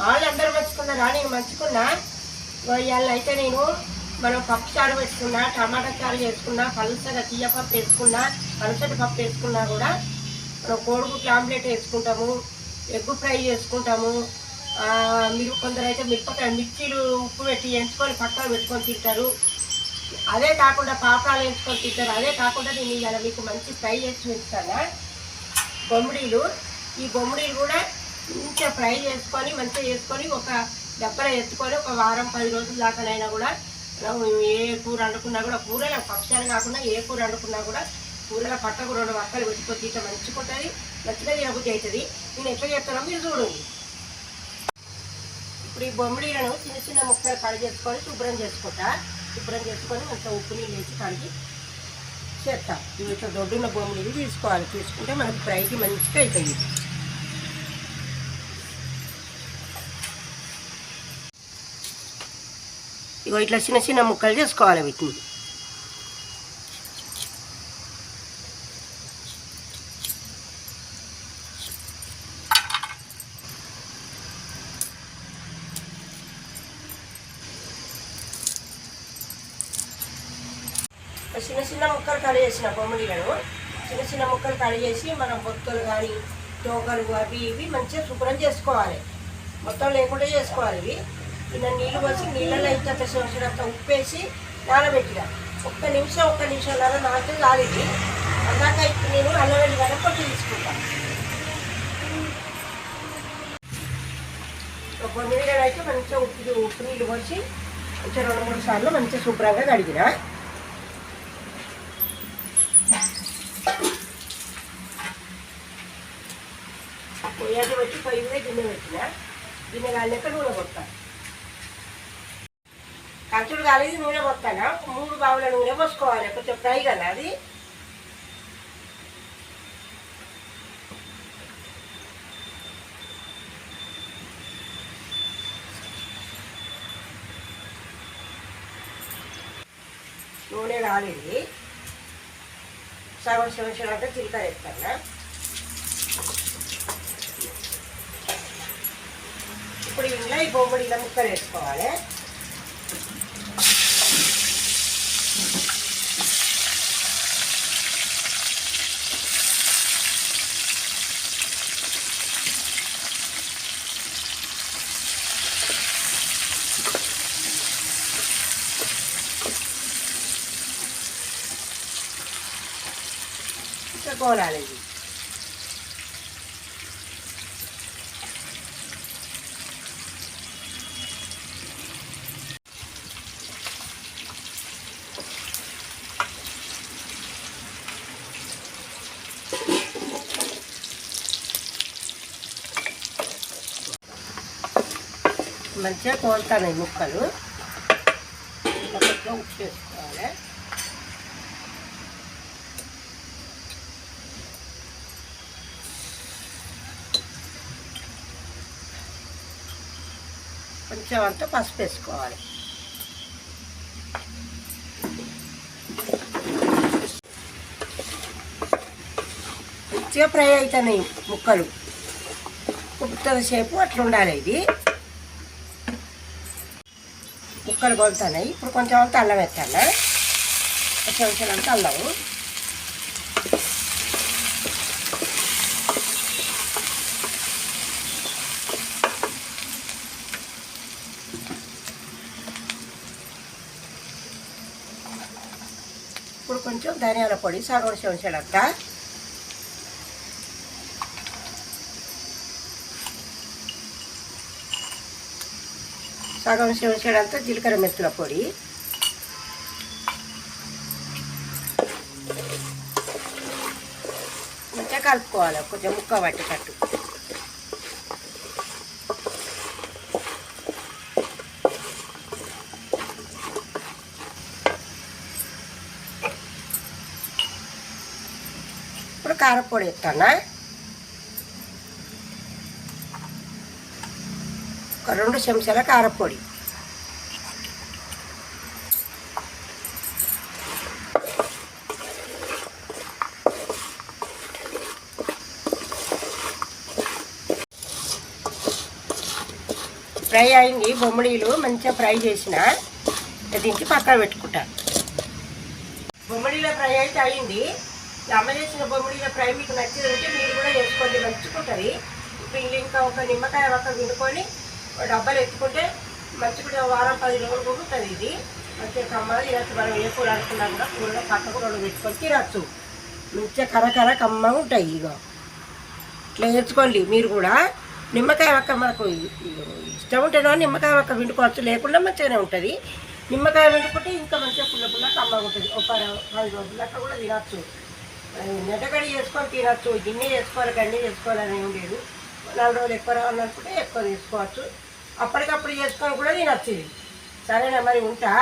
వాళ్ళు అందరూ మర్చుకున్నారా నేను మర్చుకున్నా ఇవాళ అయితే నేను మనం పప్పు చారు పెట్టుకున్నా టమాటా చారు చేసుకున్నా పలుసగా తీయ పప్పు వేసుకున్నా పలుసటి పప్పు వేసుకున్నా కూడా మనం కోడిగుడ్లు ఆమ్లెట్ వేసుకుంటాము ఎగ్ ఫ్రై చేసుకుంటాము. మీరు కొందరైతే మిరపకాయ మిర్చీలు ఉప్పు పెట్టి ఎంచుకొని పక్కన పెట్టుకొని తింటారు. అదే కాకుండా పాపాలు వేసుకొని తింటారు. అదే కాకుండా నేను ఇవాళ మీకు మంచి ఫ్రై చేసి చూపిస్తాను. బొమ్మిడీలు ఈ బొమ్మిడీలు కూడా మంచిగా ఫ్రై చేసుకొని మంచిగా చేసుకొని ఒక డబ్బలో ఎత్తుకొని ఒక వారం పది రోజుల దాకానైనా కూడా ఏ కూర వండుకున్నా కూడా కూరలో పక్షాలు కాకుండా ఏ కూర వండుకున్నా కూడా కూరలో పట్టకు రెండు వక్కలు పెట్టుకొని ఇట్లా మంచిగా ఉంటుంది మంచిగా తినబుద్ధి అవుతుంది. నేను ఎట్లా చేస్తానో మీరు చూడండి. ఇప్పుడు ఈ బొమ్మిడీలను చిన్న చిన్న ముక్కలు కడి చేసుకొని శుభ్రం చేసుకుంటా. శుభ్రం చేసుకొని మంచిగా ఉప్పు నీళ్ళు వేసి కడిగి చేస్తాం. ఇవి ఇట్లా దొడ్డున్న బొమ్మిడీలు తీసుకోవాలి. తీసుకుంటే మనకి ఫ్రైకి మంచిగా అవుతుంది ఇగో ఇట్లా చిన్న చిన్న ముక్కలు చేసుకోవాలి వీటిని. చిన్న చిన్న ముక్కలు కడి చేసిన బొమ్మడిలను చిన్న చిన్న ముక్కలు కడి చేసి మనం బొత్తులు కానీ తోకలు అవి ఇవి మంచిగా శుభ్రం చేసుకోవాలి. మొత్తం లేకుండా చేసుకోవాలి ఇవి. ఇలా నీళ్ళు పోసి నీళ్ళలో ఇంత సంవత్సరంత ఉప్పేసి నానబెట్టిన. ఒక్క నిమిషం ఒక్క నిమిషం నాన్న నానితే కాలేదు. అందాక ఇప్పుడు నేను అల్లవెల్లి వెల్లిగడ్డ పొట్టు తీసుకుంటాను ఒక మినిట్ అయితే మంచిగా ఉప్పు ఉప్పు నీళ్ళు పోసి మంచిగా రెండు మూడు సార్లు మంచిగా శుభ్రంగా కడిగిన. పొయ్యాన్ని వచ్చి పొయ్యి మీద గిన్నె పెట్టిన. గిన్నె కాలినాక నూనె కొట్టాను కంచుడు కాలేదు నూనె పోస్తాను? మూడు బావుల నూనె పోసుకోవాలి కొంచెం ఫ్రై కదా అది? నూనె రాలేదు. సగం సంవత్సరం అంటే జీలకర్ర వేస్తాను? ఇప్పుడు ఇంట్లో ఈ బొమ్మడి ఇలా ముక్కలు వేసుకోవాలి. ఇంకా కోలాలి మంచిగా కోలుతాను ఈ ముక్కలు. ఒకటిలో ఉప్పు వేసుకోవాలి. కొంచెం అంతా పసుపు వేసుకోవాలి. మంచిగా ఫ్రై అవుతున్నాయి ముక్కలు. ఉప్పుతో సేపు అట్లా ఉండాలి ఇది. ముక్కలు కొలుతున్నాయి ఇప్పుడు కొంచెం అంతా అల్లం వేస్తాను? కొంచెం కొంచెం అంతా అల్లం ఇప్పుడు కొంచెం ధనియాల పొడి సగం చెంచాడంతా సగం చెంచాడంతా జీలకర్ర మెంతుల పొడి. మంచిగా కలుపుకోవాలి కొంచెం ముక్క పట్టేటట్టు. ఇప్పుడు కారపొడి ఎత్తానా? రెండు చెంచాల కారపొడి. ఫ్రై అయింది బొమ్మడీలు మంచిగా ఫ్రై చేసిన దించి పక్కన పెట్టుకుంటా. బొమ్మడీల ఫ్రై అయితే అయింది. అమ్మ చేసిన బొమ్మడీల ఫ్రై మీకు నచ్చిందంటే మీరు కూడా చేసుకోండి నచ్చుకుంటుంది ఇప్పుడు ఇంకా ఒక నిమ్మకాయ ఒక వినుకొని డబ్బాలు ఎత్తుకుంటే మంచిగా వారం పది రోజులు ఉంటుంది ఇది. మంచిగా కమ్మగా తినచ్చు. మనం ఏ కూర అనుకున్నా కూడా కూరలో పక్క కూరలు పెట్టుకొని తినచ్చు. మంచిగా కర్ర కర్ర కమ్మగా ఉంటాయి ఇక ఇట్లా వేసుకోండి మీరు కూడా. నిమ్మకాయ ఒక్క మనకు ఇష్టం ఉంటేనో నిమ్మకాయ ఒక్క విండుకోవచ్చు లేకుండా మంచిగానే ఉంటుంది. నిమ్మకాయ విండుకుంటే ఇంకా మంచిగా పుల్ల పుల్ల కమ్మగా ఉంటుంది. ఒక పది రోజుల దాకా కూడా తినచ్చు. నెట్టగడి చేసుకొని తినచ్చు. గిన్నె చేసుకోవాలి గన్ని చేసుకోవాలని ఏం లేదు. నాలుగు రోజులు ఎక్కువ రావాలనుకుంటే ఎక్కువ తీసుకోవచ్చు. అప్పటికప్పుడు చేసుకొని కూడా తినచ్చు. సరేనా మరి ఉంటా?